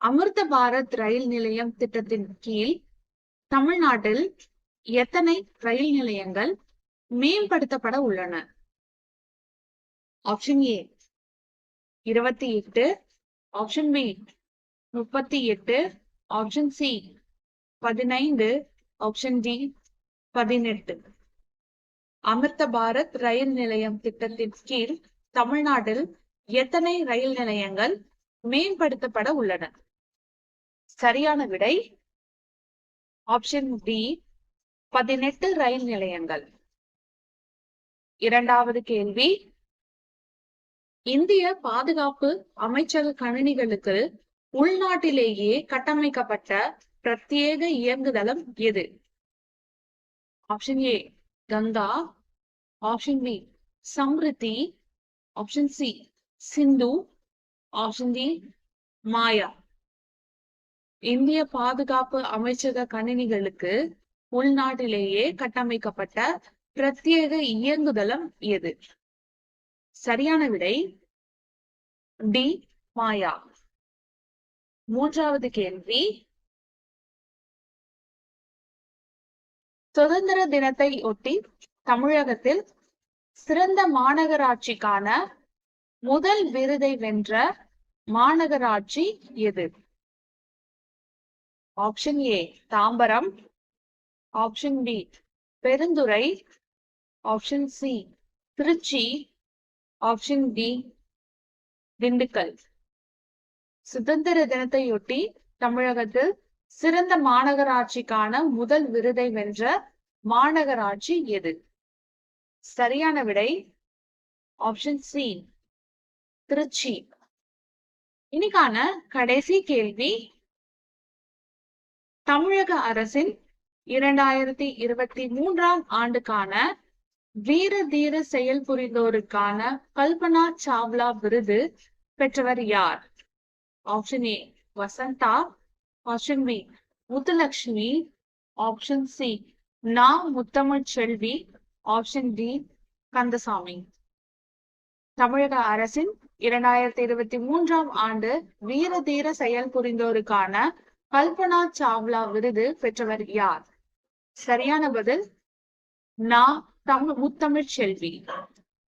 அமிர்த பாரத் ரயில் நிலையம் திட்டத்தின் கீழ் தமிழ்நாட்டில் எத்தனை ரயில் நிலையங்கள் மேம்படுத்தப்பட உள்ளன? ஆப்ஷன் ஏ இருபத்தி எட்டு. ஆப்ஷன் பி முப்பத்தி எட்டு. ஆப்ஷன் சி பதினைந்து. ஆப்ஷன் டி பதினெட்டு. அமிர்த பாரத் ரயில் நிலையம் திட்டத்தின் கீழ் தமிழ்நாட்டில் எத்தனை ரயில் நிலையங்கள் மேம்படுத்தப்பட உள்ளன? சரியான விடை ஆப்ஷன் டி பதினெட்டு ரயில் நிலையங்கள். இரண்டாவது கேள்வி இந்திய பாதுகாப்பு அமைச்சக கணினிகளுக்கு உள்நாட்டிலேயே கட்டமைக்கப்பட்ட பிரத்யேக இயங்குதளம் எது? Option A Ganga option B Samriddhi option C Sindhu. Option D Maya. இந்திய பாதுகாப்பு அமைச்சக கணினிகளுக்கு உள்நாட்டிலேயே கட்டமைக்கப்பட்ட பிரத்யேக இயங்குதளம் எது? சரியான விடை டி. மாயா. மூன்றாவது கேள்வி. சுதந்திர தினத்தை ஒட்டி தமிழகத்தில் சிறந்த மாநகராட்சிக்கான முதல் விருதை வென்ற மாநகராட்சி எது? Option A Tambaram. Option B Perundurai. Option C Trichy. Option D Dindigul. சுதந்திர தினத்தையொட்டி தமிழகத்தில் சிறந்த மாநகராட்சிக்கான முதல் விருதை வென்ற மாநகராட்சி எது? சரியான விடை ஆப்ஷன் சி திருச்சி. இன்னைக்கான கடைசி கேள்வி தமிழக அரசின் இரண்டாயிரத்தி இருபத்தி மூன்றாம் ஆண்டுக்கான வீர தீர செயல் புரிந்தோருக்கான கல்பனா சாவ்லா விருது பெற்றவர் யார்? Option A Vasantha. Option B Muthulakshmi option C நா. Muthamizh Selvi option D Kandasamy. தமிழக அரசின் இரண்டாயிரத்தி இருபத்தி மூன்றாம் ஆண்டு வீர தீர செயல் புரிந்தோருக்கான கல்பனா சாவ்லா விருது பெற்றவர் யார்? சரியான பதில் நா தமிழ் முத்தமிழ் செல்வி.